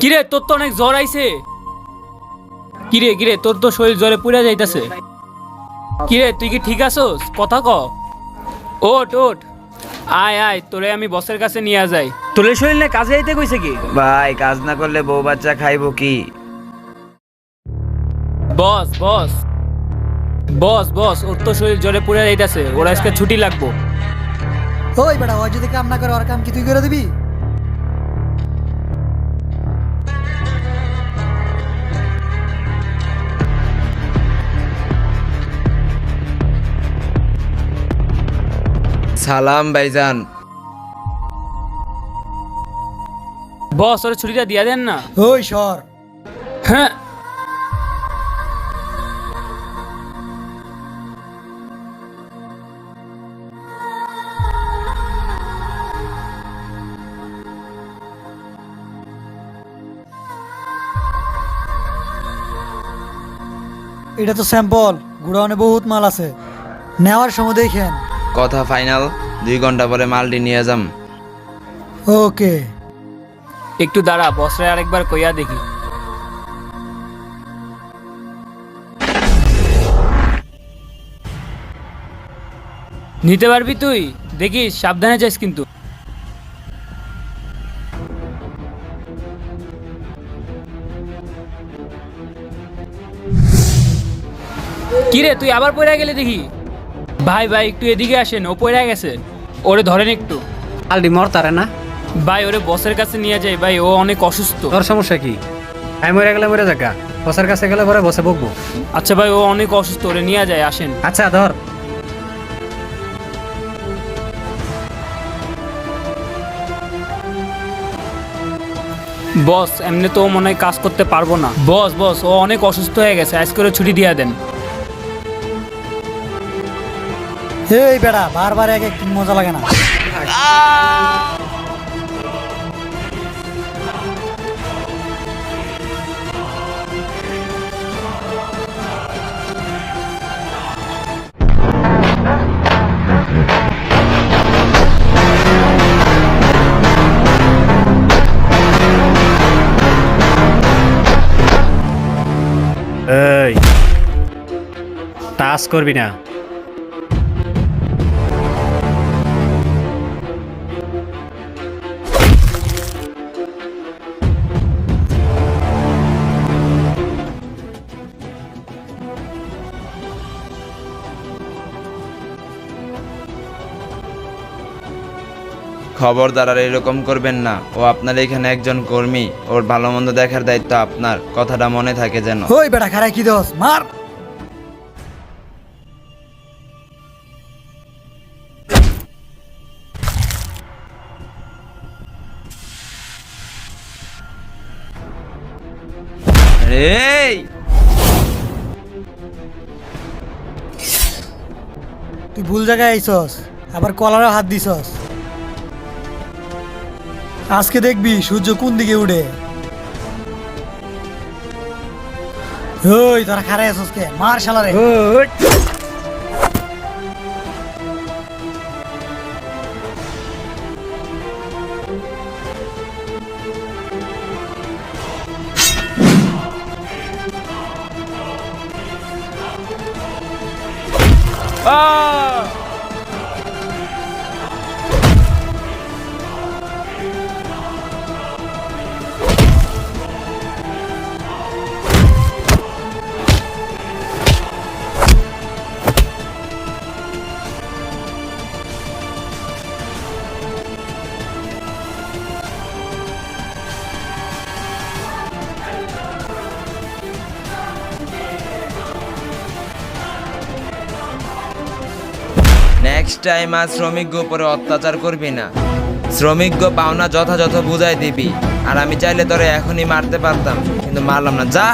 কিরে তোর তো অনেক জ্বর আইছে। কিরে কিরে তোর তো শরীর জ্বরে পুড়ে যাইতাছে। কিরে তুই কি ঠিক আছোস? কথা ক। ওট ওট আয় আয় তোরে আমি বসের কাছে নিয়ে যাই। তোরে শরীর না কাজে যাইতে কইছে কি? ভাই কাজ না করলে বউ বাচ্চা খাইবো কি? বস বস। বস বস ওর তো শরীর জ্বরে পুড়ে যাইতাছে। ওর আজকে ছুটি লাগবো। ওই বেটা ওই যদি কাম না করে ওর কাম কি তুই করে দিবি? সালাম ভাইজান। বস ওর ছুটিটা দিয়া দেন না। ওই সর। হ্যাঁ। এটা তো স্যাম্পল গুড়াউনে বহুত মাল আছে। নেওয়ার সময় দেখেন। কথা ফাইনাল দুই ঘণ্টা পরে মালটি নিয়ে যাম। ওকে। একটু দাঁড়া বসরে আরেকবার কইয়া দেখি। নিতে পারবি তুই? দেখিস সাবধানে যাস কিন্তু। কিরে তুই আবার পড়ে গেলে দেখি? ভাই ভাই একটু এদিকে আসেন ও পড়ে গেছে। ওরে ধরেন একটু। আলডি মরতারে না। ভাই ওরে বসের কাছে নিয়ে যাই ভাই ও অনেক অসুস্থ। তোর সমস্যা কি? আমি মরে গেলে মরে যাগা বসের কাছে গেলে পরে বসে বকবো। আচ্ছা ভাই ও অনেক অসুস্থ ওরে নিয়ে যায় আসেন। আচ্ছা ধর। বস এমনি তো মনে হয় কাজ করতে পারব না। বস বস ও অনেক অসুস্থ হয়ে গেছে আজকে ছুটি দিয়ে দেন। এই বেটা বারবার এক এক মজা লাগে না। এই টাচ করবি না। খবরদার আর এরকম করবেন না। ও আপনার এখানে একজন কর্মী। ওর ভালো মন্দ দেখার দায়িত্ব আপনার। কথাটা মনে থাকে যেন। ওই বেটা খারাই কি দোস মার! এই! তুই ভুল জায়গায় আইসস আবার কলারও হাত দিছস। আজকে দেখবি সূর্য কোন দিকে উঠে ওই তোরা খারাই আছস কে? মার শালারে নেক্সট টাইম আর শ্রমিক উপরে অত্যাচার করবি না। শ্রমিক পাওনা যথাযথ বুঝাই দিবি। আর আমি চাইলে তোরে এখনই মারতে পারতাম, কিন্তু মারলাম না। যা!